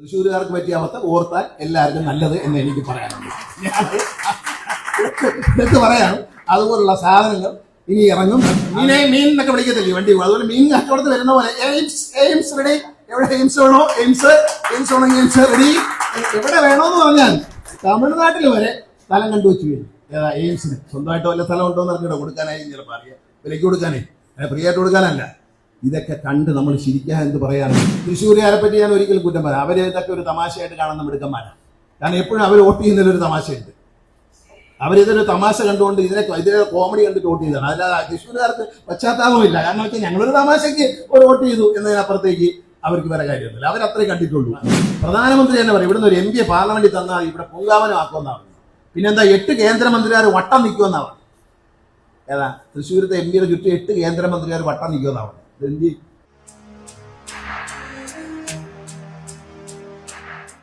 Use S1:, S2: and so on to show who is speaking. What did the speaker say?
S1: തൃശ്ശൂരുകാർക്ക് പറ്റിയ അവസ്ഥ ഓർത്താൽ എല്ലാവർക്കും നല്ലത് എന്ന് എനിക്ക് പറയാനുണ്ട്. ഞാൻ പറയാം. അതുപോലുള്ള സാധനങ്ങൾ ഇനി ഇറങ്ങും. മീനെ മീൻ എന്നൊക്കെ വിളിക്കത്തില്ലേ വണ്ടി? അതുപോലെ മീൻ കച്ചവടത്തിൽ വരുന്ന പോലെ. എയിംസ് എയിംസ് റെഡി എവിടെ എയിംസ് വേണോ? എയിംസ്. എയിംസ് വേണമെങ്കിൽ എയിംസ് റെഡി എവിടെ വേണോന്ന് പറഞ്ഞാൽ തമിഴ്നാട്ടിൽ വരെ സ്ഥലം കണ്ടു വെച്ച് വരും ഏതാ എയിംസിന്? സ്വന്തമായിട്ട് വല്ല സ്ഥലം ഉണ്ടോ എന്ന് അറിഞ്ഞിട്ടോ കൊടുക്കാനായി ചിലപ്പോൾ അറിയാം. വിലയ്ക്ക് കൊടുക്കാനേ. ആയിട്ട് കൊടുക്കാനല്ല. ഇതൊക്കെ കണ്ട് നമ്മൾ ചിരിക്കാൻ എന്ത് പറയാറുണ്ട് തൃശ്ശൂരുകാരെ പറ്റി ഞാൻ ഒരിക്കലും കുറ്റം പറയാം. അവരെ ഇതൊക്കെ ഒരു തമാശയായിട്ട് കാണുന്ന മിടുക്കന്മാരാണ് കാരണം എപ്പോഴും അവർ വോട്ട് ചെയ്യുന്നതിൽ ഒരു തമാശയുണ്ട്. അവരിതൊരു തമാശ കണ്ടുകൊണ്ട് ഇതിനെ ഇതിനെ കോമഡി കണ്ടിട്ട് വോട്ട് ചെയ്തതാണ്. അല്ലാതെ തൃശ്ശൂരുകാർക്ക് പശ്ചാത്താപമില്ല. കാരണം വെച്ചാൽ ഞങ്ങളൊരു തമാശയ്ക്ക് ഒരു വോട്ട് ചെയ്തു എന്നതിനപ്പുറത്തേക്ക് അവർക്ക് വേറെ കാര്യമൊന്നുമില്ല. അവരത്രേ കണ്ടിട്ടുള്ളൂ. പ്രധാനമന്ത്രി തന്നെ പറയും ഇവിടുന്ന് ഒരു എം പിയെ പാർലമെന്റിൽ തന്നാൽ ഇവിടെ പൂങ്കാവനം ആക്കുമെന്നാണ് പിന്നെന്താ എട്ട് കേന്ദ്രമന്ത്രിമാർ വട്ടം നിൽക്കുമെന്നാണ് ഏതാ തൃശ്ശൂരത്തെ എം പിയുടെ ചുറ്റും എട്ട് കേന്ദ്രമന്ത്രിമാർ വട്ടം നിൽക്കുമെന്നാണ് 真的